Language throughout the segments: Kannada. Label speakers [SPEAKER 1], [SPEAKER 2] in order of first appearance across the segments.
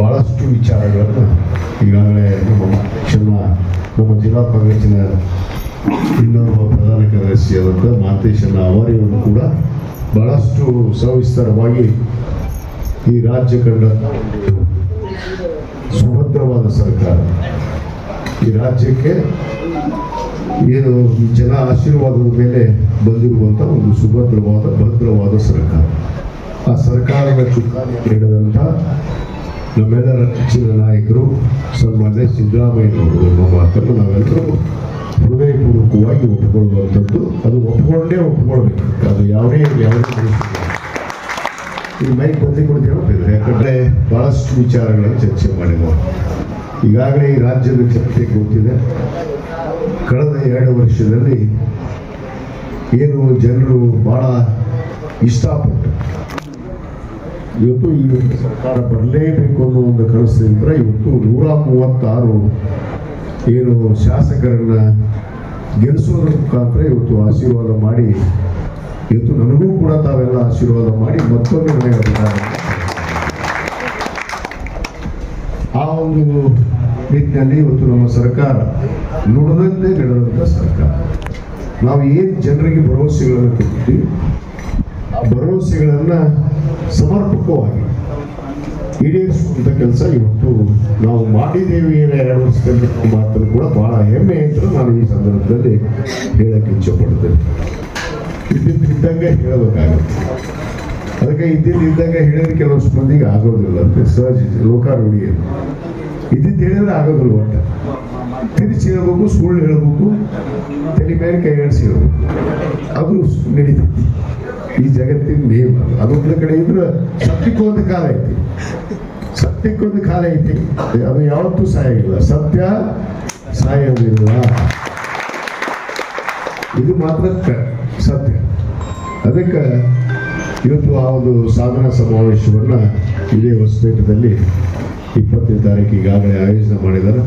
[SPEAKER 1] ಭಾಳಷ್ಟು ವಿಚಾರಗಳನ್ನು ಈಗಾಗಲೇ ನಮ್ಮ ಅಧ್ಯಕ್ಷರನ್ನ ನಮ್ಮ ಜಿಲ್ಲಾ ಕಾಂಗ್ರೆಸ್ಸಿನ ಇನ್ನೋರ್ವ ಪ್ರಧಾನ ಕಾರ್ಯದರ್ಶಿಯಾದಂಥ ಮಾತೇಶನ ಅವರಿಯವರು ಕೂಡ ಬಹಳಷ್ಟು ಸವಿಸ್ತಾರವಾಗಿ ಈ ರಾಜ್ಯ ಕಂಡ ಸುಭದ್ರವಾದ ಸರ್ಕಾರ. ಈ ರಾಜ್ಯಕ್ಕೆ ಏನು ಜನ ಆಶೀರ್ವಾದದ ಮೇಲೆ ಬಂದಿರುವಂಥ ಒಂದು ಸುಭದ್ರವಾದ, ಭದ್ರವಾದ ಸರ್ಕಾರ. ಆ ಸರ್ಕಾರದ ಚುಕ್ಕಾಣಿ ನೀಡಿದಂಥ ನಮ್ಮೆಲ್ಲರ ನೆಚ್ಚಿನ ನಾಯಕರು ಸನ್ಮಾನ್ಯ ಸಿದ್ದರಾಮಯ್ಯನವರು ಎಂಬ ಮಾತನ್ನು ನಾವೆಲ್ಲರೂ ಹೃದಯಪೂರ್ವಕವಾಗಿ ಒಪ್ಪಿಕೊಳ್ಳುವಂಥದ್ದು ಅದು ಒಪ್ಪಿಕೊಂಡೇ ಒಪ್ಪಿಕೊಳ್ಬೇಕು ಅದು ಯಾವುದೇ ಯಾವುದೇ ಈ ಮೈಕ್ ಬದಲಿ ಕೊಡ್ತೀವಿ ಯಾಕಂದರೆ ಬಹಳಷ್ಟು ವಿಚಾರಗಳನ್ನು ಚರ್ಚೆ ಮಾಡಿದ್ದಾರೆ ಈಗಾಗಲೇ ಈ ರಾಜ್ಯದ ಚರ್ಚೆ ಗೊತ್ತಿದೆ ಕಳೆದ ಎರಡು ವರ್ಷದಲ್ಲಿ ಏನು ಜನರು ಬಹಳ ಇಷ್ಟಪಟ್ಟು ಇವತ್ತು ಈ ಒಂದು ಸರ್ಕಾರ ಬರಲೇಬೇಕು ಅನ್ನೋ ಒಂದು ಕನಸಿನಿಂದ ಇವತ್ತು ನೂರ ಮೂವತ್ತಾರು ಏನು ಶಾಸಕರನ್ನ ಗೆಲ್ಲಿಸೋದ್ರ ಮುಖಾಂತರ ಇವತ್ತು ಆಶೀರ್ವಾದ ಮಾಡಿ, ಇವತ್ತು ನನಗೂ ಕೂಡ ತಾವೆಲ್ಲ ಆಶೀರ್ವಾದ ಮಾಡಿ ಮತ್ತೊಮ್ಮೆ ಅಧಿಕಾರ ಆ ಒಂದು ನಿಟ್ಟಿನಲ್ಲಿ ಇವತ್ತು ನಮ್ಮ ಸರ್ಕಾರ ನುಡಿದಂತೆ ನಡೆದಂಥ ಸರ್ಕಾರ. ನಾವು ಏನು ಜನರಿಗೆ ಭರವಸೆಗಳನ್ನು ಕೊಡ್ತೀವಿ ಆ ಭರವಸೆಗಳನ್ನು ಸಮರ್ಪಕವಾಗಿ ಈಡೇರಿಸುವಂಥ ಕೆಲಸ ಇವತ್ತು ನಾವು ಮಾಡಿದ್ದೇವೆ ಎರಡು ಮಾತನ್ನು ಕೂಡ ಬಹಳ ಹೆಮ್ಮೆ ಅಂತ ನಾನು ಈ ಸಂದರ್ಭದಲ್ಲಿ ಹೇಳಕ್ಕೆ ಇದ್ದಿದ್ದು ಇದ್ದಂಗೆ ಹೇಳಬೇಕಾಗುತ್ತೆ. ಅದಕ್ಕೆ ಇದ್ದಿದ್ದು ಇದ್ದಂಗೆ ಹೇಳಿದ್ರೆ ಕೆಲವಷ್ಟು ಮಂದಿಗೆ ಆಗೋದಿಲ್ಲ ಅಂತ ಸಹಜ ಲೋಕಾರೂಢಿ ಅದು ಇದ್ದಿದ್ದು ಹೇಳಿದ್ರೆ ಆಗೋದಿಲ್ಲ ಒಟ್ಟ. ತಿರುಚಿ ಹೇಳ್ಬೇಕು, ಸುಳ್ಳು ಹೇಳ್ಬೇಕು, ತಲೆ ಮೇಲೆ ಕೈ ಆಡಿಸಿ ಹೇಳ್ಬೇಕು. ಅದು ನಡೀತೈತಿ. ಈ ಜಗತ್ತಿನ ನಿಯಮ ಅದು. ಅದೊಂದು ಕಡೆ ಇದ್ರೆ ಸತ್ಯಕ್ಕೊಂದು ಕಾಲ ಐತಿ. ಸತ್ಯಕ್ಕೊಂದು ಕಾಲ ಐತಿ. ಅದು ಯಾವತ್ತೂ ಸಾಯಿಲ್ಲ ಸತ್ಯ ಸಾಯೋದಿಲ್ಲ. ಇದು ಮಾತ್ರ ಸತ್ಯ. ಅದಕ್ಕೆ ಇವತ್ತು ಆ ಒಂದು ಸಾಧನಾ ಸಮಾವೇಶವನ್ನು ಇದೇ ಹೊಸಪೇಟದಲ್ಲಿ ಇಪ್ಪತ್ತನೇ ತಾರೀಕು ಈಗಾಗಲೇ ಆಯೋಜನೆ ಮಾಡಿದ್ದಾರೆ.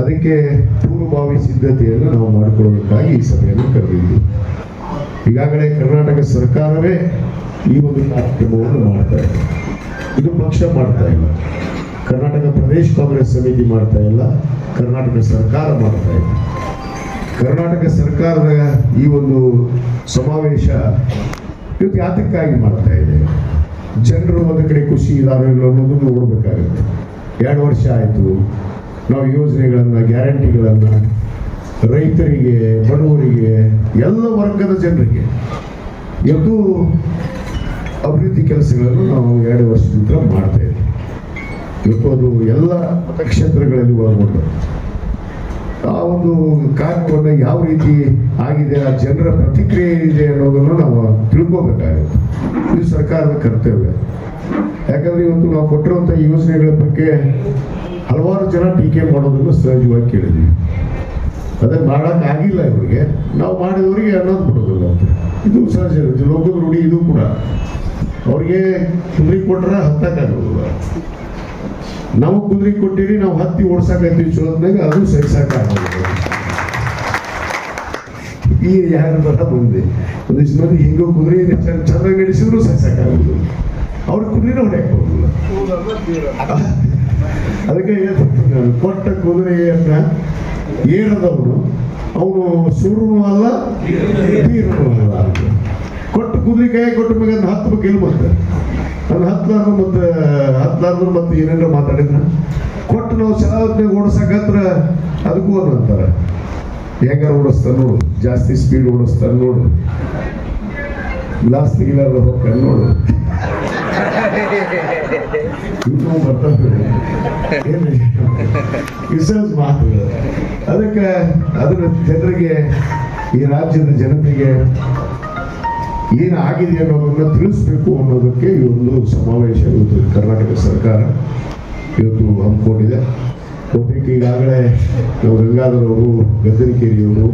[SPEAKER 1] ಅದಕ್ಕೆ ಪೂರ್ವಭಾವಿ ಸಿದ್ಧತೆಯನ್ನು ನಾವು ಮಾಡಿಕೊಳ್ಳೋದಕ್ಕಾಗಿ ಈ ಸಭೆಯನ್ನು ಕರೆದಿದ್ದೀವಿ. ಈಗಾಗಲೇ ಕರ್ನಾಟಕ ಸರ್ಕಾರವೇ ಈ ಒಂದು ಕಾರ್ಯಕ್ರಮವನ್ನು ಮಾಡ್ತಾ ಇದೆ ಇದು ಪಕ್ಷ ಮಾಡ್ತಾ ಇಲ್ಲ. ಕರ್ನಾಟಕ ಪ್ರದೇಶ ಕಾಂಗ್ರೆಸ್ ಸಮಿತಿ ಮಾಡ್ತಾ ಇಲ್ಲ. ಕರ್ನಾಟಕ ಸರ್ಕಾರ ಮಾಡ್ತಾ ಇದೆ ಕರ್ನಾಟಕ ಸರ್ಕಾರದ ಈ ಒಂದು ಸಮಾವೇಶ ಇವತ್ತು ಯಾತಕ್ಕಾಗಿ ಮಾಡ್ತಾ ಇದೆ? ಜನರು ಒಂದು ಕಡೆ ಖುಷಿ ಇದ್ದಾರೆ ಅನ್ನೋದು ನೋಡಬೇಕಾಗುತ್ತೆ. ಎರಡು ವರ್ಷ ಆಯಿತು. ನಾವು ಯೋಜನೆಗಳನ್ನು, ಗ್ಯಾರಂಟಿಗಳನ್ನು ರೈತರಿಗೆ, ಬಡವರಿಗೆ, ಎಲ್ಲ ವರ್ಗದ ಜನರಿಗೆ ಎದ್ದು ಅಭಿವೃದ್ಧಿ ಕೆಲಸಗಳನ್ನು ನಾವು ಎರಡು ವರ್ಷದಿಂದ ಮಾಡ್ತಾ ಇದ್ದೀವಿ. ಇವತ್ತು ಅದು ಎಲ್ಲ ಮತಕ್ಷೇತ್ರಗಳಲ್ಲಿ ಒಳಗೊಂಡು. ಆ ಒಂದು ಕಾರ್ಯಕ್ರಮ ಯಾವ ರೀತಿ ಆಗಿದೆ, ಆ ಜನರ ಪ್ರತಿಕ್ರಿಯೆ ಏನಿದೆ ಅನ್ನೋದನ್ನು ನಾವು ತಿಳ್ಕೋಬೇಕಾಗುತ್ತೆ. ಇದು ಸರ್ಕಾರದ ಕರ್ತವ್ಯ. ಯಾಕಂದ್ರೆ ಇವತ್ತು ನಾವು ಕೊಟ್ಟಿರುವಂಥ ಯೋಜನೆಗಳ ಬಗ್ಗೆ ಹಲವಾರು ಜನ ಟೀಕೆ ಮಾಡೋದನ್ನು ಸಹಜವಾಗಿ ಕೇಳಿದ್ವಿ ಮಾಡಕ್ ಆಗಿಲ್ಲ ಇವರಿಗೆ. ನಾವು ಮಾಡಿದವರಿಗೆ ಅನ್ನೋದು ಬಿಡೋದಿಲ್ಲ ಅಂತ. ಇದು ಸಹಜ ಇರುತ್ತೆ ಲೋಕದ ರೂಢಿ, ಇದು ಕೂಡ. ಅವ್ರಿಗೆ ಕುದುರೆ ಕೊಟ್ರೆ ಹತ್ತಕ್ಕಾಗೋದಿಲ್ಲ ನಾವು ಕುದುರೆ ಕೊಟ್ಟಿರಿ, ನಾವು ಹತ್ತಿ ಓಡ್ಸಕತ್ತೀವಿ ಚಲೋತ್ನಾಗ ಅದು ಸಹಿಸಕ್ಕಾಗೋದಿಲ್ಲ ಈ ಯಾರು ಬರ ಬಂದೆ ಒಂದಿಷ್ಟು ಮಂದಿ ಹಿಂಗೋ ಕುದುರೆ ಚೆನ್ನಾಗಿ ನಡೆಸಿದ್ರು ಸಹಿಸಕ್ಕಾಗೋದಿಲ್ಲ ಅವ್ರ ಕುದುರೆನ ಹೊಡೆಯಕ್ಕೆ ಹೋಗಿಲ್ಲ ಅದಕ್ಕೆ ಕೊಟ್ಟ ಕುದುರೆಯನ್ನ ಏರದವನು ಅವನು ಸೂರ್ಯನೂ ಅಲ್ಲ ತೀರನೂ ಅಲ್ಲ. ಕೊಟ್ಟು ಕುದುರೆ ಕೈ ಕೊಟ್ಟ ಮ್ಯಾಗ ಅದನ್ನ ಹತ್ತು ಬಗ್ಗೆ ಮತ್ತೆ? ಅದನ್ನ ಹತ್ತಲಾರ್ದು ಮತ್ತೆ ಹತ್ತಲಾರ್ದು ಮತ್ತೆ ಏನೇನೋ ಮಾತಾಡಿದ್ರ. ಕೊಟ್ಟು ನಾವು ಚಲಾವತ್ನಾಗ ಓಡಿಸಕತ್ರ ಅದಕ್ಕೂ ಅಂತಾರೆ. ಹೆಂಗಾರ ಓಡಿಸ್ತಾನೆ ನೋಡು, ಜಾಸ್ತಿ ಸ್ಪೀಡ್ ಓಡಿಸ್ತಾನೆ ನೋಡು. ಗ್ಲಾಸ್ ತೆಗಿಲಾರ್ದ ಹೋಗ್ತಾನೆ ನೋಡು. ಅದಕ್ಕೆ ಅದರ ಜನರಿಗೆ ಈ ರಾಜ್ಯದ ಜನತೆಗೆ ಆಗಿದೆ ಅನ್ನೋದನ್ನ ತಿಳಿಸ್ಬೇಕು ಅನ್ನೋದಕ್ಕೆ ಈ ಒಂದು ಸಮಾವೇಶ ಇವತ್ತು ಕರ್ನಾಟಕ ಸರ್ಕಾರ ಇವತ್ತು ಹಮ್ಮಿಕೊಂಡಿದೆ. ಬಹುತೇಕ ಈಗಾಗಲೇ ನಾವು ಗಂಗಾಧರ್ ಅವರು ಗದ್ದರಿಕೇರಿಯವರು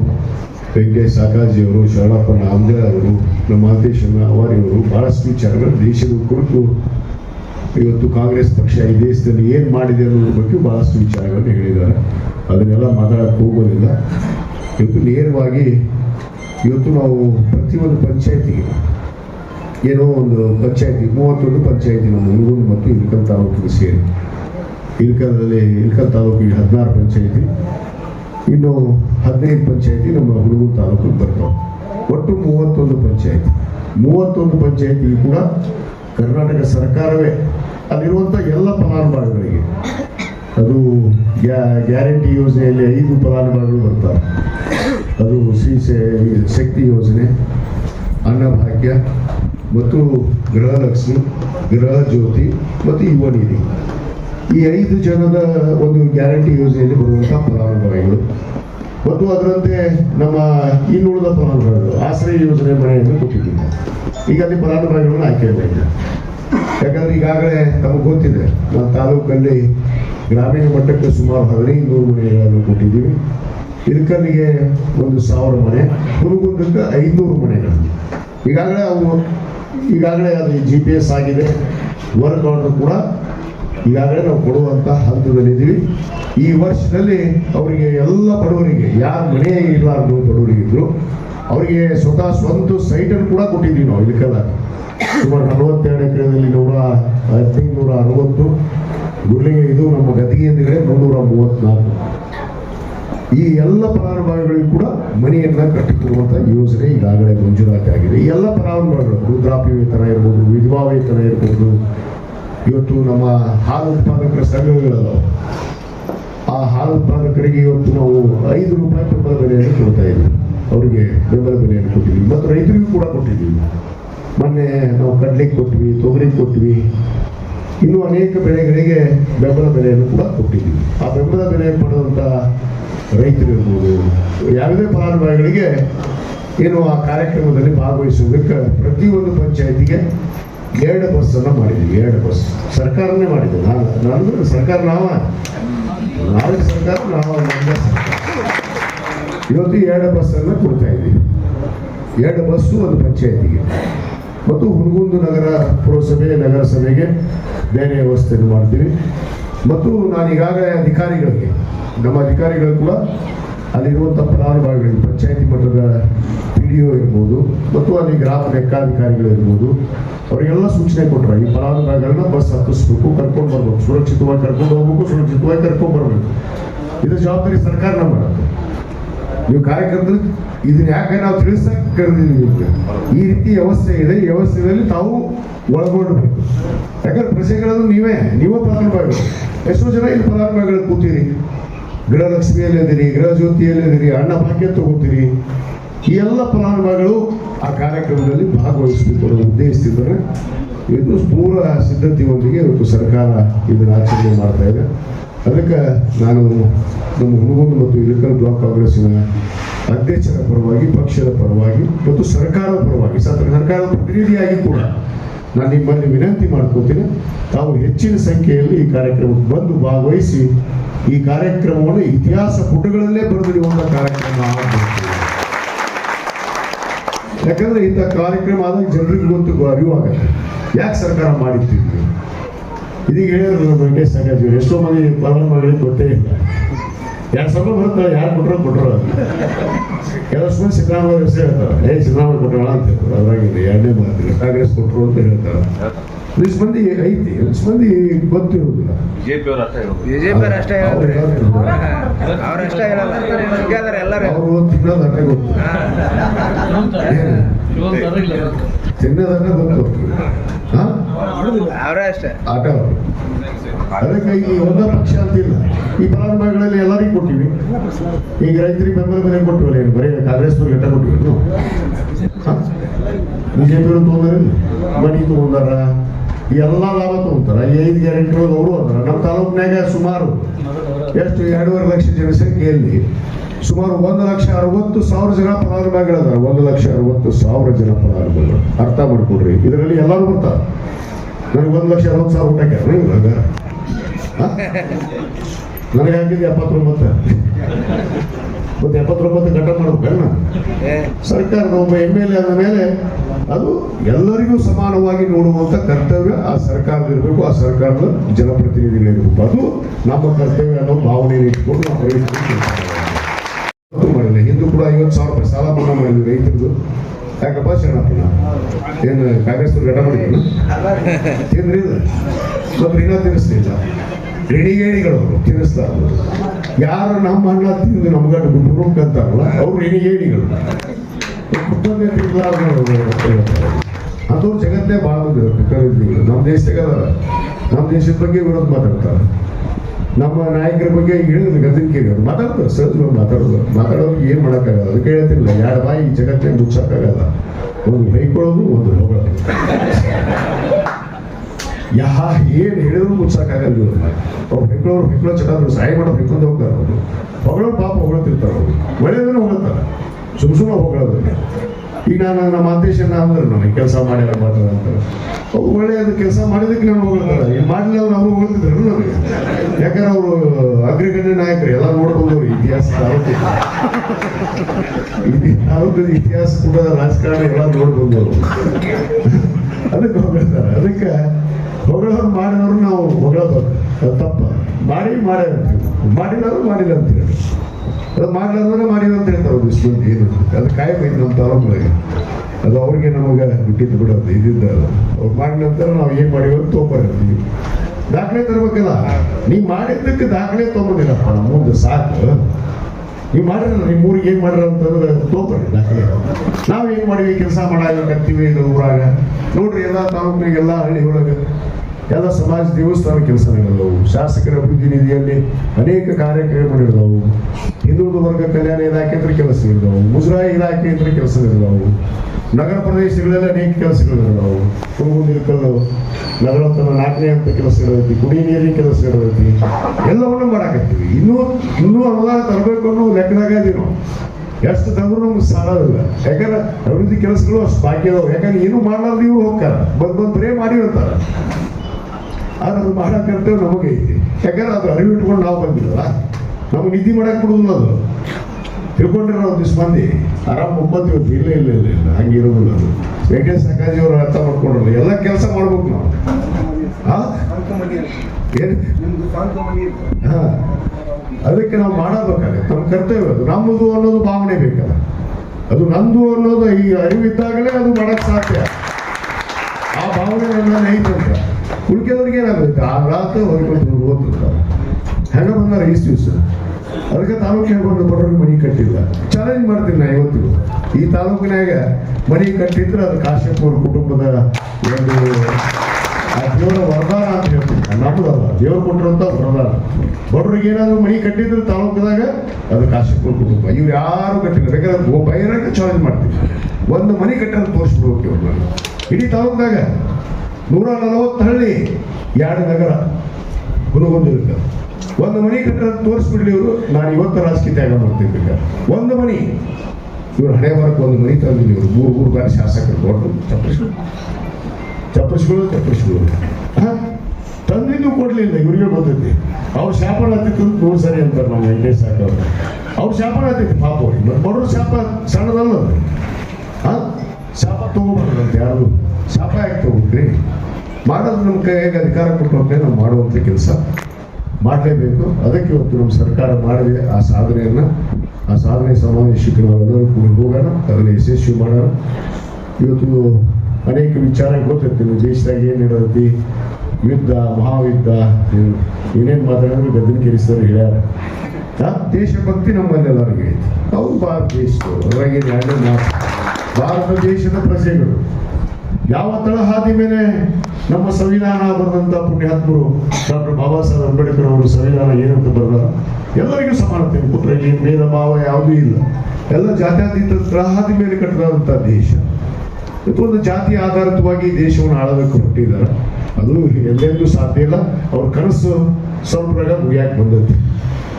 [SPEAKER 1] ವೆಂಕಟೇಶ್ ಸಾಕಾಜಿಯವರು ಶರಣಪ್ಪ ನಾಮದೇ ಅವರು ನಮ್ಮ ಮಾತೇಶನ ಅವಾರಿಯವರು ಬಹಳಷ್ಟು ವಿಚಾರಗಳು ದೇಶದ ಕುರಿತು ಇವತ್ತು ಕಾಂಗ್ರೆಸ್ ಪಕ್ಷ ಈ ದೇಶದಲ್ಲಿ ಏನು ಮಾಡಿದೆ ಅನ್ನೋದ್ರ ಬಗ್ಗೆ ಬಹಳಷ್ಟು ವಿಚಾರಗಳನ್ನು ಹೇಳಿದ್ದಾರೆ. ಅದನ್ನೆಲ್ಲ ಮಾತಾಡಕ್ಕೆ ಹೋಗೋದಿಲ್ಲ. ಇವತ್ತು ನೇರವಾಗಿ ಇವತ್ತು ನಾವು ಪ್ರತಿಯೊಂದು ಪಂಚಾಯತಿಗೆ ಏನೋ ಒಂದು ಪಂಚಾಯತಿ, ಮೂವತ್ತೊಂದು ಪಂಚಾಯತಿ ನಮ್ಮ ಮುರುಗನ್ ಮತ್ತು ಇಲ್ಕಲ್ ತಾಲೂಕಿಗೆ ಸೇರಿ. ಇಲ್ಕಲಲ್ಲಿ ಇಲ್ಕಲ್ ತಾಲೂಕಿಗೆ ಹದಿನಾರು ಪಂಚಾಯಿತಿ, ಇನ್ನು ಹದಿನೈದು ಪಂಚಾಯಿತಿ ನಮ್ಮ ಹುಡುಗೂರು ತಾಲೂಕಿಗೆ ಬರ್ತಾವೆ. ಒಟ್ಟು ಮೂವತ್ತೊಂದು ಪಂಚಾಯಿತಿ. ಮೂವತ್ತೊಂದು ಪಂಚಾಯಿತಿ ಕೂಡ ಕರ್ನಾಟಕ ಸರ್ಕಾರವೇ ಅಲ್ಲಿರುವಂಥ ಎಲ್ಲ ಫಲಾನುಭವಿಗಳಿಗೆ. ಅದು ಗ್ಯಾ- ಗ್ಯಾರಂಟಿ ಯೋಜನೆಯಲ್ಲಿ ಐದು ಫಲಾನುಭವಿಗಳು ಬರ್ತಾರೆ. ಅದು ಶ್ರೀ ಶಕ್ತಿ ಯೋಜನೆ, ಅನ್ನಭಾಗ್ಯ ಮತ್ತು ಗೃಹಲಕ್ಷ್ಮಿ ಗೃಹ ಜ್ಯೋತಿ ಮತ್ತು ಯುವ ನಿಧಿ. ಈ ಐದು ಜನದ ಒಂದು ಗ್ಯಾರಂಟಿ ಯೋಜನೆಯಲ್ಲಿ ಬರುವಂಥ ಫಲಾನುಭವಿಗಳು. ಮತ್ತು ಅದರಂತೆ ನಮ್ಮ ಇನ್ನುಳಿದ ಫಲಾನುಭವಿಗಳು ಆಶ್ರಯ ಯೋಜನೆ ಮನೆಯನ್ನು ಕೊಟ್ಟಿದ್ದೀವಿ ಈಗ ಅಲ್ಲಿ ಫಲಾನುಭವಿಗಳನ್ನು ಆಯ್ಕೆ ಮಾಡಿದೆ ಯಾಕಂದ್ರೆ ಈಗಾಗಲೇ ನಮಗೆ ಗೊತ್ತಿದೆ, ನಮ್ಮ ತಾಲೂಕಲ್ಲಿ ಗ್ರಾಮೀಣ ಮಟ್ಟಕ್ಕೆ ಸುಮಾರು ಹದಿನೈದು ನೂರು ಮನೆಗಳನ್ನು ಕೊಟ್ಟಿದ್ದೀವಿ. ಇದಕ್ಕಲ್ಲಿಗೆ ಒಂದು ಸಾವಿರ ಮನೆ, ಹುರುಗುಂದಕ್ಕೆ ಐನೂರು ಮನೆಗಳು. ಈಗಾಗಲೇ ಅವು ಈಗಾಗಲೇ ಅದು ಜಿ ಪಿ ಎಸ್ ಆಗಿದೆ. ವರ್ಕ್ ಆರ್ಡರ್ ಕೂಡ ಈಗಾಗಲೇ ನಾವು ಕೊಡುವಂಥ ಹಂತದಲ್ಲಿದ್ದೀವಿ. ಈ ವರ್ಷದಲ್ಲಿ ಅವರಿಗೆ ಎಲ್ಲ ಬಡವರಿಗೆ, ಯಾರು ಮನೆ ಇರಲಾರ್ದು ಬಡವರಿಗಿದ್ರು ಅವರಿಗೆ ಸ್ವತಃ ಸ್ವಂತ ಸೈಟನ್ನು ಕೂಡ ಕೊಟ್ಟಿದ್ದೀವಿ ನಾವು ಇದಕ್ಕೆಲ್ಲ ಸುಮಾರು ನಲವತ್ತೆರಡು ಎಕರೆದಲ್ಲಿ ನೂರ ಹದಿನೈದು ನೂರ ಅರವತ್ತು. ಗುರ್ಲಿಂಗ ಇದು ನಮ್ಮ ಗದಿಗೆ ಎಂದರೆ ಮುನ್ನೂರ ಮೂವತ್ತ್ನಾಲ್ಕು ಈ ಎಲ್ಲ ಫಲಾನುಭವಿಗಳಿಗೂ ಕೂಡ ಮನೆಯನ್ನು ಕಟ್ಟಿಕೊಡುವಂಥ ಯೋಜನೆ ಈಗಾಗಲೇ ಮಂಜೂರಾತಿ ಆಗಿದೆ. ಈ ಎಲ್ಲ ಫಲಾನುಭವಿಗಳು ವೃದ್ಧಾಪ್ಯ ವೇತನ ಇರ್ಬೋದು ವಿಧವಾ ವೇತನ ಇರ್ಬೋದು. ಇವತ್ತು ನಮ್ಮ ಹಾಲು ಉತ್ಪಾದಕರ ಸಂಘಗಳು ಆ ಹಾಲು ಉತ್ಪಾದಕರಿಗೆ ಇವತ್ತು ನಾವು ಐದು ರೂಪಾಯಿ ಬೆಲೆಯನ್ನು ಕೊಡ್ತಾ ಇದ್ದೀವಿ. ಅವರಿಗೆ ಬೆಂಬಲ ಬೆಲೆಯನ್ನು ಕೊಟ್ಟಿದ್ವಿ ಮತ್ತು ರೈತರಿಗೂ ಕೂಡ ಕೊಟ್ಟಿದ್ದೀವಿ. ಮೊನ್ನೆ ನಾವು ಕಡಲೆಗೆ ಕೊಟ್ವಿ, ತೊಗರಿಗೆ ಕೊಟ್ವಿ. ಇನ್ನೂ ಅನೇಕ ಬೆಳೆಗಳಿಗೆ ಬೆಂಬಲ ಬೆಲೆಯನ್ನು ಕೂಡ ಕೊಟ್ಟಿದ್ದೀವಿ. ಆ ಬೆಂಬಲ ಬೆಲೆ ಪಡೆದಂಥ ರೈತರು ಇರ್ಬೋದು, ಯಾವುದೇ ಫಲಾನುಭವಿಗಳಿಗೆ ಏನು ಆ ಕಾರ್ಯಕ್ರಮದಲ್ಲಿ ಭಾಗವಹಿಸುವುದಕ್ಕೆ ಪ್ರತಿಯೊಂದು ಪಂಚಾಯತಿಗೆ ಎರಡು ಬಸ್ಸನ್ನು ಮಾಡಿದ್ದೀವಿ. ಎರಡು ಬಸ್ ಸರ್ಕಾರನೇ ಮಾಡಿದ್ದೆ ನಾನು ನಾನು ಸರ್ಕಾರ ನಾವ ನಾವೇ ಸರ್ಕಾರ, ನಾವು ಇವತ್ತು ಎರಡು ಬಸ್ಸನ್ನು ಕೊಡ್ತಾ ಇದ್ದೀವಿ. ಎರಡು ಬಸ್ಸು ಒಂದು ಪಂಚಾಯತಿಗೆ. ಮತ್ತು ಹುಣಗುಂದು ನಗರ ಪುರಸಭೆ, ನಗರಸಭೆಗೆ ಬೇರೆ ವ್ಯವಸ್ಥೆಯನ್ನು ಮಾಡ್ತೀವಿ. ಮತ್ತು ನಾನು ಈಗಾಗಲೇ ಅಧಿಕಾರಿಗಳಿಗೆ, ನಮ್ಮ ಅಧಿಕಾರಿಗಳು ಕೂಡ ಅಲ್ಲಿರುವಂಥ ಫಲಾನುಭವಿಗಳಿಗೆ ಪಂಚಾಯತಿ ಮಟ್ಟದ ಪಿ ಡಿ ಒ ಇರ್ಬೋದು, ಮತ್ತು ಅಲ್ಲಿ ಗ್ರಾಮ ಲೆಕ್ಕಾಧಿಕಾರಿಗಳು ಇರ್ಬೋದು, ಅವರಿಗೆಲ್ಲ ಸೂಚನೆ ಕೊಟ್ಟರೆ ಈ ಫಲಾನುಭವಿಗಳನ್ನ ಬಸ್ ಹತ್ತಿಸ್ಬೇಕು, ಕರ್ಕೊಂಡು ಬರ್ಬೇಕು. ಸುರಕ್ಷಿತವಾಗಿ ಕರ್ಕೊಂಡು ಹೋಗ್ಬೇಕು, ಸುರಕ್ಷಿತವಾಗಿ ಕರ್ಕೊಂಡು ಬರಬೇಕು. ಇದು ಜವಾಬ್ದಾರಿ ಸರ್ಕಾರ ನಮ್ಮ ನೀವು ಕಾರ್ಯಕರ್ತರು, ಇದನ್ನ ಯಾಕೆ ನಾವು ತಿಳಿಸಕ್ ಕರೆದಿದ್ದೀವಿ. ಈ ರೀತಿ ವ್ಯವಸ್ಥೆ ಇದೆ, ಈ ವ್ಯವಸ್ಥೆಯಲ್ಲಿ ತಾವು ಒಳಗೊಳ್ಬೇಕು ಯಾಕಂದ್ರೆ ಪ್ರಜೆಗಳದು ನೀವೇ ನೀವೇ ಫಲಾನುಭವಿಗಳು. ಎಷ್ಟೋ ಜನ ಇಲ್ಲಿ ಫಲಾನುಭವಿಗಳು ಕೂತೀರಿ. ಗೃಹಲಕ್ಷ್ಮಿಯಲ್ಲಿ ಇದ್ದೀರಿ ಗೃಹ ಜ್ಯೋತಿಯಲ್ಲಿದ್ದೀರಿ ಅಣ್ಣ ಭಾಗ್ಯ ತಗೋತೀರಿ. ಈ ಎಲ್ಲ ಫಲಾನುಭವಿಗಳು ಆ ಕಾರ್ಯಕ್ರಮದಲ್ಲಿ ಭಾಗವಹಿಸಬೇಕು ಅನ್ನೋ ಉದ್ದೇಶಿಸಿದ್ದಾರೆ ಇದು ಪೂರ್ವ ಸಿದ್ಧತೆಯೊಂದಿಗೆ ಇವತ್ತು ಸರ್ಕಾರ ಇದನ್ನು ಆಚರಣೆ ಮಾಡ್ತಾ ಇದೆ. ಅದಕ್ಕೆ ನಾನು ನಮ್ಮ ಹುಣಗುಂದ ಮತ್ತು ಇಳಕಲ್ ಬ್ಲಾಕ್ ಕಾಂಗ್ರೆಸ್ಸಿನ ಅಧ್ಯಕ್ಷರ ಪರವಾಗಿ, ಪಕ್ಷದ ಪರವಾಗಿ ಮತ್ತು ಸರ್ಕಾರದ ಪರವಾಗಿ, ಸರ್, ಸರ್ಕಾರದ ಪ್ರತಿನಿಧಿಯಾಗಿ ಕೂಡ ನಾನು ನಿಮ್ಮಲ್ಲಿ ವಿನಂತಿ ಮಾಡ್ಕೋತೀನಿ ತಾವು ಹೆಚ್ಚಿನ ಸಂಖ್ಯೆಯಲ್ಲಿ ಈ ಕಾರ್ಯಕ್ರಮಕ್ಕೆ ಬಂದು ಭಾಗವಹಿಸಿ ಈ ಕಾರ್ಯಕ್ರಮವನ್ನು ಇತಿಹಾಸ ಪುಟಗಳಲ್ಲೇ ಬರೆದಿಡುವಂಥ ಕಾರ್ಯಕ್ರಮ ಯಾಕಂದ್ರೆ ಇಂಥ ಕಾರ್ಯಕ್ರಮ ಆದಾಗ ಜನರಿಗೆ ಗೊತ್ತು ಅರಿವಾಗುತ್ತೆ. ಯಾಕೆ ಸರ್ಕಾರ ಮಾಡಿರ್ತಿದ್ವಿ ಇದೀಗ ಹೇಳಿದ್ರು ವೆಂಕಟೇಶ್ ಸಾಕಾಜಿ ಎಷ್ಟೋ ಮಂದಿ ಪಾಲನ್ ಮಾಡಿ ಕೊಟ್ಟೇ ಇಲ್ಲ. ಎರಡು ಸಾವಿರ ಬರುತ್ತೆ ಯಾರು ಕೊಟ್ರು ಕೊಟ್ಟರು ಕೆಲಸ ಸಿದ್ದರಾಮಯ್ಯ ಹೆಸರು ಹೇಳ್ತಾರೆ. ಏ ಸಿದ್ದರಾಮಯ್ಯ ಕೊಟ್ಟಣ ಅಂತ ಹೇಳ್ತಾರೆ. ಅದಾಗಿಲ್ಲ ಎರಡನೇ ಮಾತು. ಕಾಂಗ್ರೆಸ್ ಕೊಟ್ಟರು ಅಂತ ಹೇಳ್ತಾರೆ. ಇಷ್ಟು ಮಂದಿ ಐತಿ ಇಷ್ಟು ಮಂದಿ ಗೊತ್ತಿರುವುದಿಲ್ಲ
[SPEAKER 2] ಅವ್ರು ಅಷ್ಟೇ
[SPEAKER 3] ಅವ್ರ ಅಷ್ಟೇ ಹೇಳಲ್ಲ. ಎಲ್ಲರೂ
[SPEAKER 1] ಅವರು ತಿನ್ನೋದು ಅಷ್ಟೇ ಗೊತ್ತು. ತಿನ್ನೋದನ್ನ ಗೊತ್ತು. ಹಾ?
[SPEAKER 3] ಅವರೇ ಅಷ್ಟೇ.
[SPEAKER 1] ಆಟ ಅವರು. ಅದಕ್ಕೆ ಈ ಒಂದ ಪಕ್ಷ ಅಂತಿಲ್ಲ ಈ ಫಲಾನುಭವಿಗಳಲ್ಲಿ ಎಲ್ಲರಿಗೂ ಕೊಟ್ಟಿವಿ. ಈಗ ರೈತರಿಗೆ ಬೆಂಬಲ ಬೆಲೆ ಕೊಟ್ಟಿವಲ್ಲ ಏನು? ಬರೀ ಕಾಂಗ್ರೆಸ್ ಲೆಟ್ಟ ಕೊಟ್ಟಿವಿ ಬಿಜೆಪಿ ತೊಗೊಂಡಾರ ಮನಿ ತಗೊಂಡಾರ? ಈ ಎಲ್ಲ ಲಾಭ ತಗೊಂತಾರ? ಈ ಐದು ಗ್ಯಾರಂಟಿ ಒಳಗೆ ಅವರು ಅದಾರ. ನಮ್ಮ ತಾಲೂಕಿನಾಗ ಸುಮಾರು ಎಷ್ಟು? ಎರಡೂವರೆ ಲಕ್ಷ ಜನಸಂಖ್ಯೆಯಲ್ಲಿ ಸುಮಾರು ಒಂದು ಲಕ್ಷ ಅರವತ್ತು ಸಾವಿರ ಜನ ಫಲಾನುಭವಿಗಳದಾರ ಒಂದು ಲಕ್ಷ ಅರವತ್ತು ಸಾವಿರ ಜನ ಫಲಾನುಭವಿಗಳು ಅರ್ಥ ಮಾಡ್ಕೊಡ್ರಿ ಇದರಲ್ಲಿ ಎಲ್ಲರೂ ಬರ್ತಾರೆ. ನನಗೆ ಒಂದು ಲಕ್ಷ ಅರವತ್ತು ಸಾವಿರ ರೂಪಾಯಿ ಕೇಳಿ ಇವಾಗ. ನನಗೆ ಹಾಕಿದ್ದು ಎಪ್ಪತ್ತೊಂಬತ್ತು? ಮತ್ತೆ ಎಪ್ಪತ್ತೊಂಬತ್ತು ಘಟ ಮಾಡ್ಬೇಕಲ್ಲ? ಸರ್ಕಾರದ ಒಬ್ಬ ಎಂ ಎಲ್ ಎ ಆದ ಮೇಲೆ ಅದು ಎಲ್ಲರಿಗೂ ಸಮಾನವಾಗಿ ನೋಡುವಂತ ಕರ್ತವ್ಯ ಆ ಸರ್ಕಾರದ ಇರಬೇಕು ಆ ಸರ್ಕಾರದ ಜನಪ್ರತಿನಿಧಿಗಳಿರಬೇಕು. ಅದು ನಮ್ಮ ಕರ್ತವ್ಯ ಅನ್ನೋ ಭಾವನೆ ಇಟ್ಕೊಂಡು ನಾವು ಮಾಡಿಲ್ಲ. ಹಿಂದೂ ಕೂಡ ಐವತ್ತು ಸಾವಿರ ರೂಪಾಯಿ ಸಾಲ ಮನ್ನಾ ಮಾಡಿದ್ವಿ ರೈತರದು. ಯಾಕಪ್ಪ ಶರಣಪ್ಪ ಏನು ಕಾಂಗ್ರೆಸ್ ಗಟ ಮಾಡಿದ್ರು? ತಿಂದ್ರಿ ಮತ್ತೆ ಇನ್ನೂ ತಿನ್ನಿಸ್ಲಿಲ್ಲ ರಿಣಿಗೇಣಿಗಳು ತಿನ್ನಿಸ್ತಾರ ಯಾರು ನಮ್ಮ ಅಣ್ಣ ತಿಂದು ನಮ್ಗೆ ಗುರುಕ್ ಅಂತಾರಲ್ಲ, ಅವ್ರು ರಿಣಿಗೇಣಿಗಳು ಅಂಥವ್ರು ಜಗತ್ತೇ ಭಾಳ ಮಂದಿ ನಮ್ಮ ದೇಶದಾಗ ನಮ್ಮ ದೇಶದ ಬಗ್ಗೆ ವಿರೋಧ ಮಾತಾಡ್ತಾರೆ. ನಮ್ಮ ನಾಯಕರ ಬಗ್ಗೆ ಹೇಳಿದ್ರು ಗದಗಿರಿ ಅವ್ರು ಮಾತಾಡ್ತಾರೆ ಸಹಜವಾಗಿ ಮಾತಾಡೋದು. ಮಾತಾಡೋದು ಏನು ಮಾಡೋಕ್ಕಾಗಲ್ಲ? ಅದಕ್ಕೆ ಹೇಳ್ತಿಲ್ಲ ಎರಡು ಬಾಯಿ ಈ ಜಗತ್ತೇ ಮುಚ್ಚಕ್ಕಾಗಲ್ಲ ಒಂದು ಬೈಕೊಳ್ಳೋದು ಒಂದು ಹೋಗೋದು ಯಾ ಏನು ಹೇಳಿದ್ರು ಮುಚ್ಚಕ್ಕಾಗಲ್ಲ ಇವ್ರು. ಅವ್ರು ಹೆಕ್ಳೋರು ಹೆಕ್ಳೋ ಚಟಾದ್ರು ಸಹಾಯ ಮಾಡೋ ಹೆಕ್ಕೊಂಡು ಹೋಗ್ತಾರೆ ಅವರು. ಹೊಗಳೋ ಪಾಪ ಹೊಗಳ್ತಿರ್ತಾರೆ ಅವರು. ಒಳ್ಳೆಯದನ್ನು ಹೊಗಳ್ತಾರೆ. ಸುಮ್ ಸುಮ್ಮನೆ ಈಗ ನಾನು ನಮ್ಮ ಆದೇಶನ ಅಂದ್ರೆ ನನಗೆ ಕೆಲಸ ಮಾಡಿಲ್ಲ ಮಾತ್ರ ಅಂತ ಅವ್ರು ಒಳ್ಳೆಯದು ಕೆಲಸ ಮಾಡಿದಕ್ಕೆ ನಾನು ಹೋಗ್ತಾರೆ ಈಗ ಮಾಡಲಿಲ್ಲ ಅವ್ರು ಅವರು ಹೋಗ್ತಿದ್ರು ನನಗೆ ಯಾಕಂದ್ರೆ ಅವರು ಅಗ್ರಿಗಣ್ಯ ನಾಯಕರು, ಎಲ್ಲ ನೋಡ್ಕೊಂಡವ್ರು ಇತಿಹಾಸ ತಾಲೂಕು. ಇದು ತಾಲೂಕದ ಇತಿಹಾಸ ಕೂಡ ರಾಜಕಾರಣ ಎಲ್ಲ ನೋಡ್ಕೊಂಡವ್ರು ಅದಕ್ಕೆ ಹೋಗ್ತಾರೆ ಅದಕ್ಕೆ ಹೊಗಳೋರು ಮಾಡಿದವ್ರು ನಾವು ಹೊಗಳೋದು ಅದು ತಪ್ಪ. ಮಾಡಿ ಮಾಡಿ ಅಂತೀವಿ ಮಾಡಿದವರು ಮಾಡಿಲ್ಲ ಅದು ಮಾಡಿಲ್ಲ ಅಂತ ಹೇಳಿ ಅದು ಇಷ್ಟು ಏನು ಅದು ಕಾಯಬೇಕು ನಮ್ಮ ತಾಲೂಕಿಗೆ ಅದು ಅವ್ರಿಗೆ ನಮಗೆ ಬಿಟ್ಟಿದ್ದು ಬಿಡೋದು ಇದ್ದಿದ್ದ ಅವ್ರು ಮಾಡಿದ ನಂತರ ನಾವು ಏನು ಮಾಡಿವಿ ತೊಗೊಂಬರ್ತೀವಿ ದಾಖಲೆ ತರಬೇಕಲ್ಲ? ನೀವು ಮಾಡಿದ್ದಕ್ಕೆ ದಾಖಲೆ ನಮ್ಮ ಮುಂದೆ ಸಾಕು. ನೀವು ಮಾಡಿರಲ್ಲ ನಿಮ್ಮ ಊರಿಗೆ ಏನು ಮಾಡಿರ ಅಂತಂದ್ರೆ ತೋಪರಿ ದಾಖಲೆ. ನಾವು ಏನು ಮಾಡಿವಿ? ಕೆಲಸ ಮಾಡಾಕತ್ತೀವಿ ಇದು ಊರಾಗ. ನೋಡ್ರಿ ಎಲ್ಲ ತಾಲೂಕಿನಾಗೆಲ್ಲ ಹಳ್ಳಿ ಒಳಗೆ ಎಲ್ಲ ಸಮಾಜ ದೇವಸ್ಥಾನ ಕೆಲಸ ನಡೆದವು. ಶಾಸಕರ ಅಭಿವೃದ್ಧಿ ನಿಧಿಯಲ್ಲಿ ಅನೇಕ ಕಾರ್ಯಕ್ರಮಗಳು ನಡೆದವು ಹಿಂದುಳಿದ ವರ್ಗ ಕಲ್ಯಾಣ ಇಲಾಖೆ ಅಂದ್ರೆ ಕೆಲಸ ಇದ್ದವು. ಮುಜರಾಯಿ ಇಲಾಖೆ ಅಂದ್ರೆ ಕೆಲಸ ನಡೆದವು. ನಗರ ಪ್ರದೇಶಗಳಲ್ಲಿ ಅನೇಕ ಕೆಲಸಗಳು ನಡೆದವು. ನಿಲ್ಕಲ್ಲು ನಗರ ತನ್ನ ಹಂತ ಕೆಲಸ ನಡೆದೈತಿ ಕುಡಿ ನೀರಿನ ಕೆಲಸ ನಡೆದೈತಿ. ಎಲ್ಲವನ್ನೂ ಮಾಡಾಕತ್ತೀವಿ. ಇನ್ನೂ ಇನ್ನೂ ಅನುದಾನ ತರಬೇಕು ಅನ್ನೋ ಲೆಕ್ಕದಾಗ ಇದೀವಿ ಎಷ್ಟು ತಂದ್ರು ನಮ್ಗೆ ಸಾಲೋದಿಲ್ಲ ಯಾಕಂದ್ರೆ ಅಭಿವೃದ್ಧಿ ಕೆಲಸಗಳು ಅಷ್ಟು ಬಾಕಿ ಅದಾವ ಯಾಕಂದ್ರೆ ಏನು ಮಾಡಲಾರ್ದು ಇವ್ರು ಹೋಗ್ತಾರ. ಬಂದ್ ಬಂದ್ರೆ ಮಾಡಿರ್ತಾರೆ ಆದ್ರೆ ಅದು ಮಾಡೋ ಕರ್ತವ್ಯ ನಮಗೆ ಐತಿ. ಯಾಕಂದ್ರೆ ಅದು ಅರಿವು ಇಟ್ಕೊಂಡು ನಾವು ಬಂದಿರಲ್ಲ ನಮ್ಗೆ ನಿಧಿ ಮಾಡಕ್ಕೆ ಬಿಡುದಿಲ್ಲ ಅದು. ತಿಳ್ಕೊಂಡಿರೋ ಒಂದಿಷ್ಟು ಮಂದಿ, ಆರಾಮ್ ಒಂಬತ್ತು ಇವತ್ತು ಇಲ್ಲ ಇಲ್ಲ ಇಲ್ಲ ಇಲ್ಲ, ಹಂಗೆ ಇರೋದಿಲ್ಲ ಅದು. ವೆಂಕಟೇಶ್ ಸಕಾಜಿ ಅವರು ಅರ್ಥ ಮಾಡ್ಕೊಂಡ್ರಲ್ಲ, ಎಲ್ಲ ಕೆಲಸ ಮಾಡ್ಬೇಕು ನಾವು. ಅದಕ್ಕೆ ನಾವು ಮಾಡಬೇಕಾಗತ್ತೆ, ನಮ್ಮ ಕರ್ತವ್ಯ ಅದು. ನಮ್ಮದು ಅನ್ನೋದು ಭಾವನೆ ಬೇಕಲ್ಲ. ಅದು ನಂದು ಅನ್ನೋದು ಈ ಅರಿವಿದ್ದಾಗಲೇ ಅದು ಮಾಡಕ್ಕೆ ಸಾಧ್ಯ. ಆ ಭಾವನೆ ನನ್ನ ಐತಂತ ಉಳ್ಕೆದವ್ರಿಗೆ ಏನಾಗುತ್ತೆ ಆ ರಾತ್ರಿ ಹೊರಕೊಂಡು ಓದ್ತಿರ್ತಾರೆ. ಹೆಂಗ ಬಂದಾರ ಇಷ್ಟು ದಿವಸ ಅದಕ್ಕೆ ತಾಲೂಕಿನ ಹೇಳ್ಕೊಂಡು ಬಡವ್ರಿಗೆ ಮನೆ ಕಟ್ಟಿಲ್ಲ. ಚಾಲೆಂಜ್ ಮಾಡ್ತೀನಿ ನಾ ಇವತ್ತು. ಈ ತಾಲೂಕಿನಾಗ ಮನೆ ಕಟ್ಟಿದ್ರೆ ಅದು ಕಾಶ್ಯಪ್ ಅವ್ರ ಕುಟುಂಬದ ಒಂದು, ಆ ದೇವರ ವರದಾನ ಅಂತ ಹೇಳ್ತೀನಿ. ನಮ್ಮದಲ್ಲ ದೇವ್ರು ಕೊಟ್ಟಿರುವಂತ ವರದಾನ. ಬಡವ್ರಿಗೆ ಏನಾದ್ರು ಮನೆ ಕಟ್ಟಿದ್ರೆ ತಾಲೂಕದಾಗ ಅದು ಕಾಶ್ಯಪ್ ಅವ್ರ ಕುಟುಂಬ. ಇವ್ರು ಯಾರು ಕಟ್ಟಿಲ್ಲ. ಬೇಕಾದ್ರೆ ಬಹಿರಂಗ ಚಾಲೆಂಜ್ ಮಾಡ್ತೀವಿ ಒಂದು ಮನೆ ಕಟ್ಟೋದು ತೋರಿಸ್ಬಿಡ್ಬೇಕು ಇವ್ರನ್ನ ಇಡೀ ತಾಲೂಕದಾಗ ನೂರ ನಲವತ್ತು ಹಳ್ಳಿ, ಎರಡು ನಗರ. ಗುಣಗೊಂಡಿರುತ್ತೆ ಒಂದು ಮನೆ ಕಟ್ಟೋದು ತೋರಿಸ್ಬಿಡ್ಲಿ ಇವರು. ನಾನು ಇವತ್ತು ರಾಜಕೀಯ ತ್ಯಾಗ ಮಾಡ್ತೀನಿ ಒಂದು ಮನೆ. ಇವರು ಹಣೆ ಬರಕ್ಕೆ ಒಂದು ಮನೆ ತಂದಿಲ್ಲ ಇವರು. ಮೂರು ಮೂರು ಬಾರಿ ಶಾಸಕರು ಕೊಟ್ಟು ಚಪ್ಪರಿಸ್ಗಳು ಚಪ್ಪರಿಸ್ಗಳು ಚಪ್ಪರಿಸ್ಗಳು ತಂದಿದ್ದು ಕೊಡ್ಲಿಲ್ಲ, ಇವ್ರಿಗೆ ಗೊತ್ತೈತಿ. ಅವ್ರು ಶಾಪಣ ಹತ್ತಿತ್ತು, ಮೂರು ಸರಿ ಅಂತಾರೆ ನಮ್ಮ ವೆಂಕಟೇಶ್ ಸಾಕು ಅವ್ರು. ಶಾಪಣ ಹತ್ತಿತ್ತು ಹತ್ತೈತಿ ಪಾಪ ಅವ್ರಿಗೆ ಶಾಪ ಸಣ್ಣದಲ್ಲ ಶಾಪ ತಗೋಬಾರ್ದಂತ ಯಾರು. ಶಾಪ ಯಾಕೆ ತಗೋಬೇಕ್ರಿ ಮಾಡೋದು ನಮ್ಮ ಕೈಯಾಗ ಅಧಿಕಾರ ಕೊಟ್ಟೋಗ್ರೆ ನಾವು ಮಾಡುವಂಥ ಕೆಲಸ ಮಾಡಲೇಬೇಕು. ಅದಕ್ಕೆ ಇವತ್ತು ನಮ್ಮ ಸರ್ಕಾರ ಮಾಡಿದೆ ಆ ಸಾಧನೆಯನ್ನು. ಆ ಸಾಧನೆ ಸಮಾವೇಶಕ್ಕೆ ನಾವೆಲ್ಲರೂ ಕೂಡ ಹೋಗೋಣ, ಅದನ್ನು ಯಶಸ್ವಿ ಮಾಡೋಣ. ಇವತ್ತು ಅನೇಕ ವಿಚಾರ ಗೊತ್ತಿರ್ತೀವಿ. ದೇಶದಾಗ ಏನು ನಡೆದೈತಿ ಯುದ್ಧ, ಮಹಾಯುದ್ಧ, ಏನೇನು ಮಾತಾಡಿದ್ರು ಗದ್ದನಗಿರಿ ಸರ್ ಹೇಳ್ಯಾರ. ದೇಶಭಕ್ತಿ ನಮ್ಮಲ್ಲೆಲ್ಲರಿಗೆ ಐತಿ. ಅವ್ರು ಭಾರತ ದೇಶದವರು. ಭಾರತ ದೇಶದ ಪ್ರಜೆಗಳು. ಯಾವ ತಳಹಾದಿ ಮೇಲೆ ನಮ್ಮ ಸಂವಿಧಾನ ಬರೆದಂತ ಪುಣ್ಯಾತ್ಮರು ಡಾಕ್ಟರ್ ಬಾಬಾ ಸಾಹೇಬ್ ಅಂಬೇಡ್ಕರ್ ಅವರು ಸಂವಿಧಾನ ಏನಂತ ಬರೆದ ಎಲ್ಲರಿಗೂ ಸಮಾನತೆ. ಪುತ್ರ ಇಲ್ಲಿ ಭೇದ ಭಾವ ಯಾವುದೂ ಇಲ್ಲ. ಎಲ್ಲ ಜಾತ್ಯಾತೀತ ತಳಹಾದಿ ಮೇಲೆ ಕಟ್ಟಿದಂಥ ದೇಶ. ಒಂದು ಜಾತಿ ಆಧಾರಿತವಾಗಿ ದೇಶವನ್ನು ಆಳಬೇಕು ಹೊಟ್ಟಿದ್ದಾರೆ ಅದು ಎಲ್ಲೆಲ್ಲೂ ಸಾಧ್ಯ ಇಲ್ಲ. ಅವ್ರ ಕನಸು ಸ್ವಲ್ಪ ಮುಗಿಯಾಕೆ ಬಂದೈತಿ.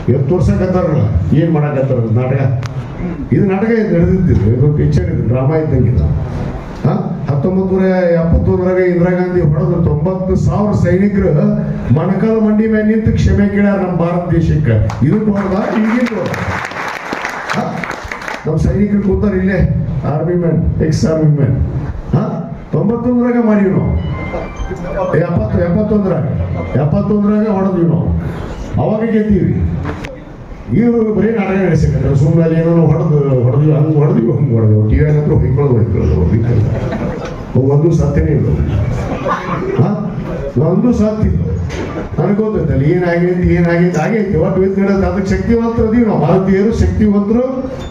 [SPEAKER 1] ಇವತ್ತು ತೋರ್ಸಕತ್ತಾರಲ್ಲ ಏನ್ ಮಾಡಕತ್ತಾರ ನಾಟಕ. ಇದು ನಾಟಕ ಇದು ನಡೆದಿದ್ದು ಇದು ಪಿಕ್ಚರ್ ಇದು, ಡ್ರಾಮಾ ಇದ್ದಂಗಿಲ್ಲ ಹಾ? ಹತ್ತೊಂಬತ್ತು ನೂರ ಎಪ್ಪತ್ತೊಂದರಾಗ ಇಂದಿರಾ ಗಾಂಧಿ ಹೊಡೆದು ತೊಂಬತ್ತು ಸಾವಿರ ಸೈನಿಕರು ಮಣಕಾಲ ಮಂಡಿ ಮೇಲೆ ನಿಂತು ಕ್ಷಮೆ ಕೇಳ್ಯಾರ ನಮ್ಮ ಭಾರತ ದೇಶಕ್ಕೆ. ಇದು ಹೊಡೆದ ಈಗಿನ? ನಮ್ಮ ಸೈನಿಕರು ಕೂತಾರ ಇಲ್ಲೇ army man ex army man ಹಾ? ತೊಂಬತ್ತೊಂದರಾಗ ಮಾಡೀವಿ ನಾವು ಎಪ್ಪತ್ತು, ಎಪ್ಪತ್ತೊಂದರಾಗ ಎಪ್ಪತ್ತೊಂದರಾಗ ಹೊಡೆದ್ವಿ ನಾವು ಅವಾಗ ಗೆದ್ದೀವಿ. ಇವರು ಬರೀ ನಾಟಕ ನಡೆಸಿದ್ರೆ ಸುಮ್ಮನೆ ಏನೋ ಹೊಡೆದು ಹೊಡೆದು, ಹಂಗೆ ಹೊಡೆದ್ವಿ ಹಂಗೆ ಹೊಡೆದು ಟಿ ವಿ ಹತ್ರ ಹೊಯ್ಕೊಳ್ಳೋದು ಹೊಯ್ಕೊಳ್ಳೋದು ಹೊಯ್ಕೊಳ್ಳೋದು. ಒಂದು ಸತ್ಯನೇ ಇಲ್ಲ. ಒಂದು ಸತ್ತಿಲ್ಲ ಗೊತ್ತೈತಲ್ಲ ಏನಾಗೈತಿ ಏನಾಗೈತಿ ಆಗೈತಿ ಒಟ್ಟು ವಿದ್ ನೀಡೋದು ಅದಕ್ಕೆ ಶಕ್ತಿವಂತರು ಅದೀವಿ ನಾವು. ಭಾರತೀಯರು ಶಕ್ತಿವಂತರು.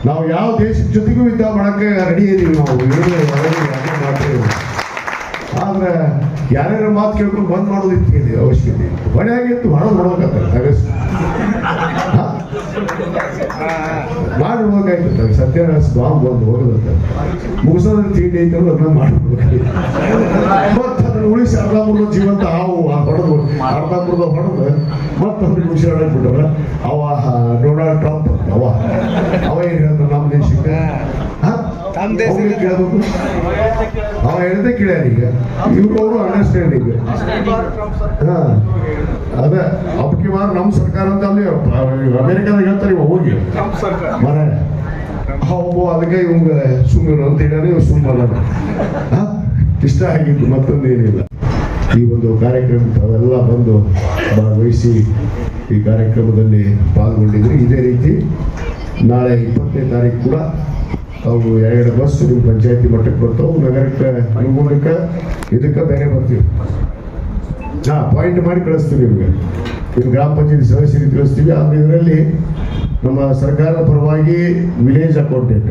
[SPEAKER 1] ನಾವು ಯಾವ ದೇಶದ ಜೊತೆಗೂ ಯುದ್ಧ ಮಾಡಕ್ಕೆ ರೆಡಿ ಇದೀವಿ ನಾವು. ಮಾಡ್ತೀವಿ. ಆದ್ರೆ ಯಾರ್ಯಾರ ಮಾತು ಕೇಳ್ಕೊಂಡು ಬಂದ್ ಮಾಡೋದಿತ್ತು ಅವಶ್ಯಕತೆ ಹೊಣೆ ಆಗಿತ್ತು ಮಾಡ್ಬೇಕಾಗ್ತದೆ ಮಾಡ್ಬೇಕಾಯ್ತು ಸತ್ಯನಾರಾಯಣ ಸ್ವಾಮಿ ಬಂದು ಹೋಗೋದಂತ ಮುಗಿಸೋದ್ರ ತಿಂಡಿ ಐತೆ ಅದನ್ನ ಮಾಡ್ಬೇಕಾಗಿತ್ತು ಉಳಿಸಿ ಅರ್ಧಂಬರ್ಧ ಜೀವಂತ ಹಾವು ಆ ಹೊಡೆದು ಅರ್ಧಂಬರ್ಧ ಹೊಡೆದು ಮತ್ತೆ ಅವ್ರಿಗೆ ಉಸಿರಾಡಕ್ ಬಿಟ್ಟವ್ರ. ಅವ ಡೊನಾಲ್ಡ್ ಟ್ರಂಪ್ ಅವ. ಅವ ಏನ್ ಹೇಳ್ತಾನೆ ನಮ್ಮ ದೇಶಕ್ಕೆ?
[SPEAKER 3] ನಮ್ಮ
[SPEAKER 1] ಹೇಳಿದೆ ಈಗ. ಹಾ. ಅದ ಅಪ್ಪಕ್ಕೆ ಮಾರ ಸರ್ಕಾರ ಅಂತ ಅಲ್ಲಿ ಅಮೆರಿಕದಾಗ ಹೇಳ್ತಾರೆ ಇವ ಹೋಗಿ. ಮರ ಒಬ್ಬ ಅದಕ್ಕೆ ಇವಂಗ ಸುಮ್ಮನೆ ಅಂತ ಹೇಳಿ ಇವ್ ಸುಮ್ಮನೆ ಇಷ್ಟ ಆಗಿದ್ದು ಮತ್ತೊಂದೇನಿಲ್ಲ ಈ ಒಂದು ಕಾರ್ಯಕ್ರಮ ಅವೆಲ್ಲ ಬಂದು ಭಾಗವಹಿಸಿ ಈ ಕಾರ್ಯಕ್ರಮದಲ್ಲಿ ಪಾಲ್ಗೊಂಡಿದ್ರಿ ಇದೇ ರೀತಿ ನಾಳೆ ಇಪ್ಪತ್ತನೇ ತಾರೀಕು ಕೂಡ ಅವು ಎರಡು ಬಸ್ ನಿಮ್ಮ ಪಂಚಾಯತಿ ಮಟ್ಟಕ್ಕೆ ಬರ್ತಾವೆ ನಗರಕ್ಕೆ ಅನುಗುಣಕ್ಕೆ ಇದಕ್ಕೆ ಬೇರೆ ಬರ್ತೀವಿ. ಹಾಂ ಪಾಯಿಂಟ್ ಮಾಡಿ ಕಳಿಸ್ತೀವಿ ನಿಮಗೆ. ನಿಮ್ಮ ಗ್ರಾಮ ಪಂಚಾಯತಿ ಸದಸ್ಯರಿಗೆ ಕಳಿಸ್ತೀವಿ ಆಮೇಲೆ ಇದರಲ್ಲಿ ನಮ್ಮ ಸರ್ಕಾರದ ಪರವಾಗಿ ವಿಲೇಜ್ ಅಕೌಂಟೆಂಟ್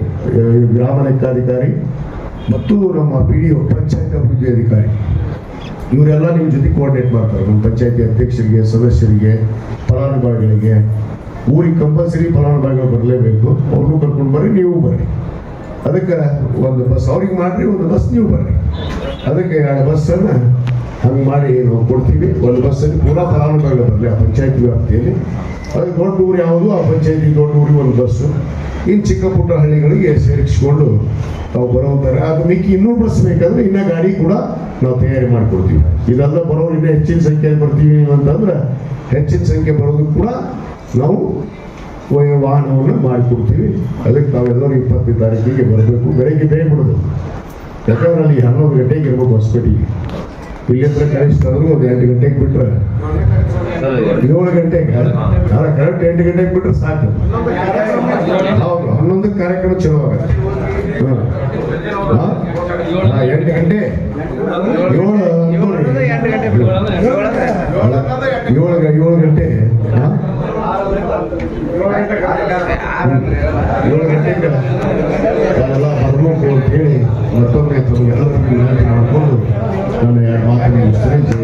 [SPEAKER 1] ಗ್ರಾಮ ಲೆಕ್ಕಾಧಿಕಾರಿ ಮತ್ತು ನಮ್ಮ ಪಿ ಡಿ ಒ ಪಂಚಾಯತ್ ಅಭಿವೃದ್ಧಿ ಅಧಿಕಾರಿ. ಇವರೆಲ್ಲ ನಿಮ್ಮ ಜೊತೆ ಕೋಆರ್ಡಿನೇಟ್ ಮಾಡ್ತಾರೆ. ನಮ್ಮ ಪಂಚಾಯತಿ ಅಧ್ಯಕ್ಷರಿಗೆ, ಸದಸ್ಯರಿಗೆ, ಫಲಾನುಭವಿಗಳಿಗೆ. ಊರಿಗೆ ಕಂಪಲ್ಸರಿ ಫಲಾನುಭವಿಗಳು ಬರಲೇಬೇಕು. ಅವ್ರನ್ನೂ ಕರ್ಕೊಂಡು ಬರ್ರಿ ನೀವು ಬರ್ರಿ ಅದಕ್ಕೆ ಒಂದು ಬಸ್, ಅವ್ರಿಗೆ ಮಾಡ್ರಿ ಒಂದು ಬಸ್ ನೀವು ಬರ್ರಿ. ಅದಕ್ಕೆ ಎರಡು ಬಸ್ಸನ್ನು ಹಂಗೆ ಮಾಡಿ ನಾವು ಕೊಡ್ತೀವಿ. ಒಂದು ಬಸ್ಸಲ್ಲಿ ಪೂರಾ ಫಲಾನುಭವಿಗಳು ಬರಲಿ ಆ ಪಂಚಾಯತಿ ವ್ಯಾಪ್ತಿಯಲ್ಲಿ. ಅದಕ್ಕೆ ದೊಡ್ಡ ಊರು ಯಾವುದು? ಆ ಪಂಚಾಯತಿ ದೊಡ್ಡ ಊರಿಗೆ ಒಂದು ಬಸ್ಸು. ಇನ್ನು ಚಿಕ್ಕ ಪುಟ್ಟ ಹಳ್ಳಿಗಳಿಗೆ ಸೇರಿಸಿಕೊಂಡು ನಾವು ಬರೋತಾರೆ ಅದು ಮಿಕ್ಕಿ ಇನ್ನೂ ಬಸ್ ಬೇಕಾದ್ರೆ ಇನ್ನೂ ಗಾಡಿ ಕೂಡ ನಾವು ತಯಾರಿ ಮಾಡಿಕೊಡ್ತೀವಿ. ಇದೆಲ್ಲ ಬರೋರು ಇನ್ನೂ ಹೆಚ್ಚಿನ ಸಂಖ್ಯೆಯಲ್ಲಿ ಬರ್ತೀವಿ ಅಂತಂದ್ರೆ ಹೆಚ್ಚಿನ ಸಂಖ್ಯೆ ಬರೋದು ಕೂಡ ನಾವು ವಾಹನವನ್ನು ಮಾಡಿಕೊಡ್ತೀವಿ. ಅದಕ್ಕೆ ತಾವೆಲ್ಲರೂ ಇಪ್ಪತ್ತನೇ ತಾರೀಕಿಗೆ ಬರಬೇಕು. ಬೆಳಗ್ಗೆ ಬೇಗ ಬಿಡೋದು. ಯಾಕಂದ್ರೆ ಅಲ್ಲಿ ಹನ್ನೊಂದು ಗಂಟೆಗೆ ಇರ್ಬೇಕು ಹೊಸಪೇಟೆಗೆ ಇಲ್ಲಿಂದ ಕನಿಷ್ಠ ಆದರೂ ಒಂದು ಎಂಟು ಗಂಟೆಗೆ ಬಿಟ್ರೆ. ಏಳು ಗಂಟೆಗೆ? ಕರೆಕ್ಟ್ ಎಂಟು ಗಂಟೆಗೆ ಬಿಟ್ರೆ ಸಾಕು. ಹೌದು ಹನ್ನೊಂದು ಕಾರ್ಯಕ್ರಮ ಚಲೋ ಆಗುತ್ತೆ? ಹಾ, ಎಂಟು ಗಂಟೆ? ಏಳು
[SPEAKER 3] ಏಳು ಗಂಟೆ ಏಳು ಗಂಟೆ? ಏಳು ಗಂಟೆಗೆ
[SPEAKER 1] ನಾವೆಲ್ಲ ಅಂತ ಹೇಳಿ ಮತ್ತೊಮ್ಮೆ ತಮಗೆಲ್ಲರಿಗೂ ವಿನಂತಿ ಮಾಡಿಕೊಂಡು ನನ್ನ ಎರಡು ಮಾತನ್ನು ವಿಸ್ತರಿಸಿ